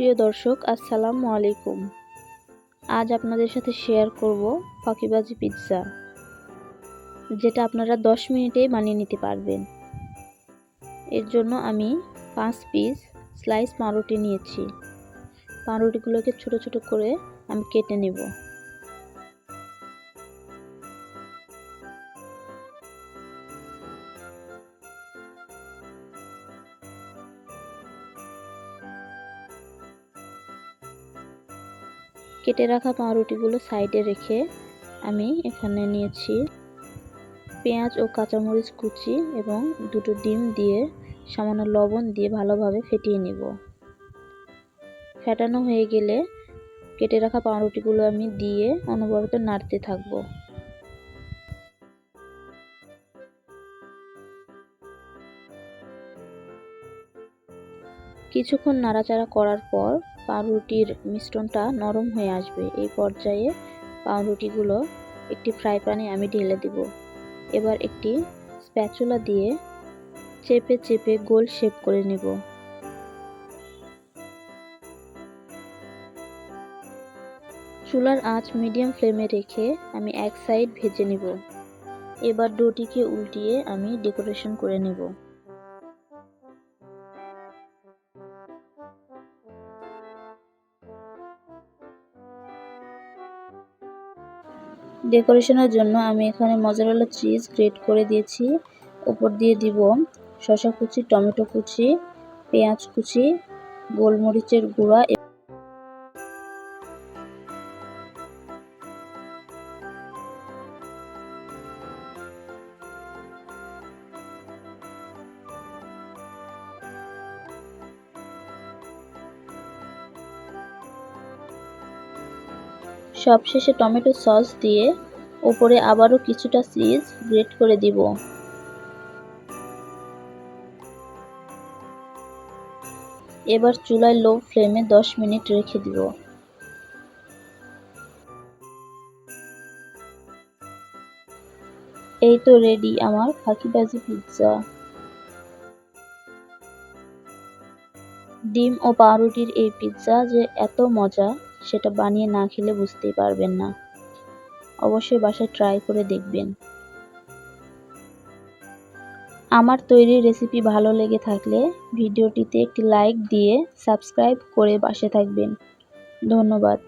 প্রিয় দর্শক, আসসালামু আলাইকুম। আজ আপনাদের সাথে শেয়ার করব ফাঁকিবাজি পিৎজা যেটা আপনারা 10 মিনিটেই বানিয়ে নিতে পারবেন। এর জন্য আমি পাঁচ পিস স্লাইস পাউরুটি নিয়েছি। পাউরুটিগুলোকে ছোট ছোট করে আমি কেটে নেব। কেটে রাখা পাউরুটিগুলো সাইডে রেখে আমি এখানে নিয়েছি পেঁয়াজ ও কাঁচামরিচ কুচি এবং দুটো ডিম দিয়ে সামান্য লবণ দিয়ে ভালোভাবে ফেটিয়ে নেব। ফেটানো হয়ে গেলে কেটে রাখা পাউরুটিগুলো আমি দিয়ে অনবরত নাড়তে থাকব। কিছুক্ষণ নাড়াচাড়া করার পর পাউরুটির মিশ্রণটা নরম হয়ে আসবে। এই পর্যায়ে পাউরুটিগুলো একটি ফ্রাই প্যানে আমি ঢেলে দেব। এবার একটি স্প্যাচুলা দিয়ে চেপে চেপে গোল শেপ করে নেব। চুলার আঁচ মিডিয়াম ফ্লেমে রেখে আমি এক সাইড ভেজে নেব। এবার ডোটিকে উল্টিয়ে আমি ডেকোরেশন করে নেব। ডেকোরেশনের জন্য আমি এখানে মজারালা চিজ গ্রেট করে দিয়েছি। উপর দিয়ে দিব শশা কুচি, টমেটো কুচি, পেঁয়াজ কুচি, গোলমরিচের গুঁড়া সবশেষে টমেটো সস দিয়ে ওপরে আবারও কিছুটা চিজ গ্রেট করে দিব। এবার চুলায় লো ফ্লেমে 10 মিনিট রেখে দিব। এই তো রেডি আমার ফাঁকিবাজি পিৎজা ডিম ও পাউরুটির এই পিৎজা যে এত মজা। সেটা বানিয়ে না খেলে বুঝতেই পারবেন না। অবশ্যই বাসায় ট্রাই করে দেখবেন। আমার তৈরি রেসিপি ভালো লেগে থাকলে ভিডিওটিতে একটি লাইক দিয়ে সাবস্ক্রাইব করে পাশে থাকবেন। ধন্যবাদ।